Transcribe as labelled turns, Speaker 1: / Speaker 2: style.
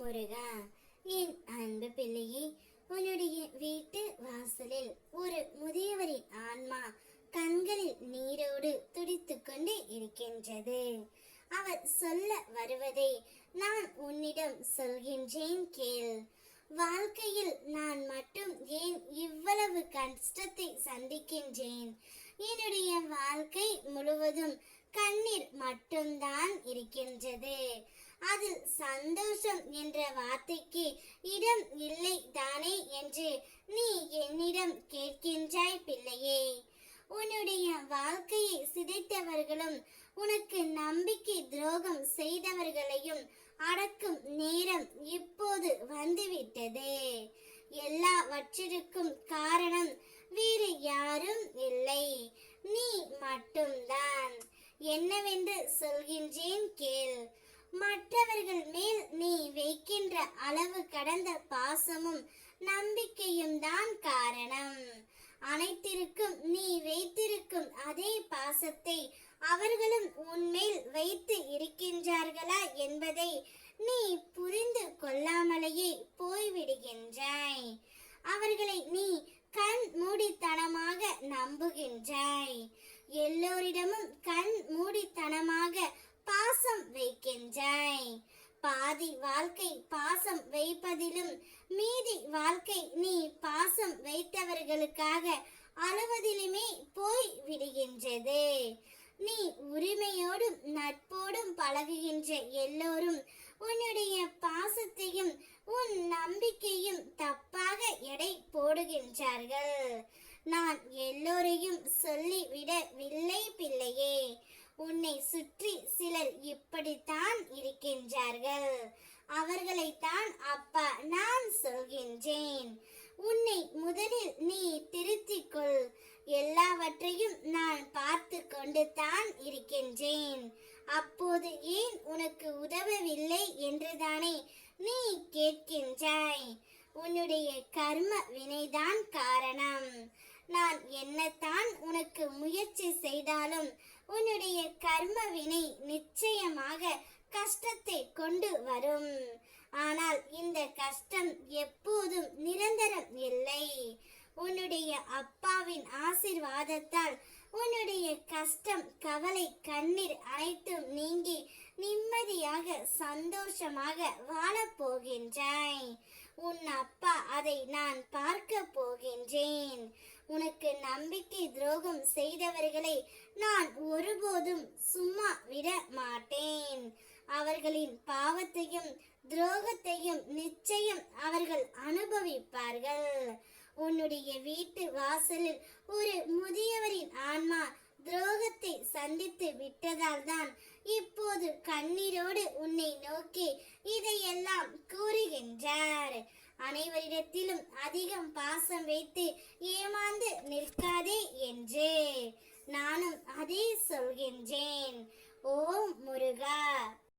Speaker 1: முருகா என் அன்பு பிள்ளையே உன்னுடைய வீட்டு வாசலில் ஒரு முதியவரின் ஆன்மா கண்களில் நீரோடு துடித்து கொண்டு இருக்கின்றது. அவர் சொல்ல வருவதை நான் உன்னிடம் சொல்கின்றேன் கேள். வாழ்க்கையில் நான் மட்டும் ஏன் இவ்வளவு கஷ்டத்தை சந்திக்கின்றேன்? என்னுடைய வாழ்க்கை முழுவதும் கண்ணீர் மட்டும்தான் இருக்கின்றது. அதில் சந்தோஷம் என்ற வார்த்தைக்கு இடம் இல்லை தானே என்று நீ என்னிடம் கேட்கின்றாய் பிள்ளையே. உன்னுடைய வாழ்க்கையை சிதைத்தவர்களும் உனக்கு நம்பிக்கை துரோகம் செய்தவர்களையும் அடக்கும் நேரம் இப்போது வந்துவிட்டது. எல்லாவற்றிற்கும் காரணம் வேறு யாரும் இல்லை. நீ மட்டும்தான். என்னவென்று சொல்கின்றேன் கேள். மற்றவர்கள் மேல் நீ வைக்கின்ற அளவு கடந்த பாசமும் நம்பிக்கையும் தான் காரணம். அனைத்திற்கும் நீ வைத்திருக்கும் அதே பாசத்தை அவர்களும் உன்மேல் வைத்து இருக்கின்றார்களா என்பதை நீ புரிந்து கொள்ளாமலேயே போய்விடுகின்றாய். அவர்களை நீ கண் மூடித்தனமாக நம்புகின்றாய். எல்லோரிடமும் கண் மூடித்தனமாக பாசம் வைக்கின்றாய் பாதி வாழ்க்கை பாசம் வைப்பதிலும் மீதி வாழ்க்கை நீ பாசம் வைத்தவர்களுக்காக அழுவதிலுமே போய் விடுகின்றது. நீ உரிமையோடும் நட்போடும் பழகுகின்ற எல்லோரும் உன்னுடைய பாசத்தையும் உன் நம்பிக்கையும் தப்பாக எடை போடுகின்றார்கள். நான் எல்லோரையும் சொல்லிவிடவில்லை பிள்ளையே. உன்னை சுற்றி சிலர் இப்ப அவர்களைத்தான் அப்பா நான் சொல்கின்றேன். உன்னை முதலில் நீ திருத்திக்கொள். எல்லாவற்றையும் நான் பார்த்து கொண்டு தான் இருக்கின்றேன். அப்போது ஏன் உனக்கு உதவவில்லை என்றுதானே நீ கேட்கின்றாய். உன்னுடைய கர்ம வினைதான் காரணம். நான் என்னத்தான் உனக்கு முயற்சி செய்தாலும் உன்னுடைய கர்ம வினை கஷ்டத்தை கொண்டு வரும். ஆனால் இந்த கஷ்டம் எப்போதும் நிரந்தரம் இல்லை. உன்னுடைய அப்பாவின் ஆசிர்வாதத்தால் உன்னுடைய கஷ்டம் கவலை கண்ணீர் அனைத்தும் நீங்கி நிம்மதியாக சந்தோஷமாக வாழப்போகின்றாய் உன் அப்பா அதை நான் பார்க்க போகின்றேன். உனக்கு நம்பிக்கை துரோகம் செய்தவர்களை நான் ஒருபோதும் சும்மா விட மாட்டேன். அவர்களின் பாவத்தையும் துரோகத்தையும் நிச்சயம் அவர்கள் அனுபவிப்பார்கள். உன்னுடைய வீட்டு வாசலில் ஒரு முதியவரின் ஆன்மா துரோகத்தை சந்தித்து விட்டதால் தான் இப்போது கண்ணீரோடு உன்னை நோக்கி இதையெல்லாம் கூறுகின்றார். அனைவரிடத்திலும் அதிகம் பாசம் வைத்து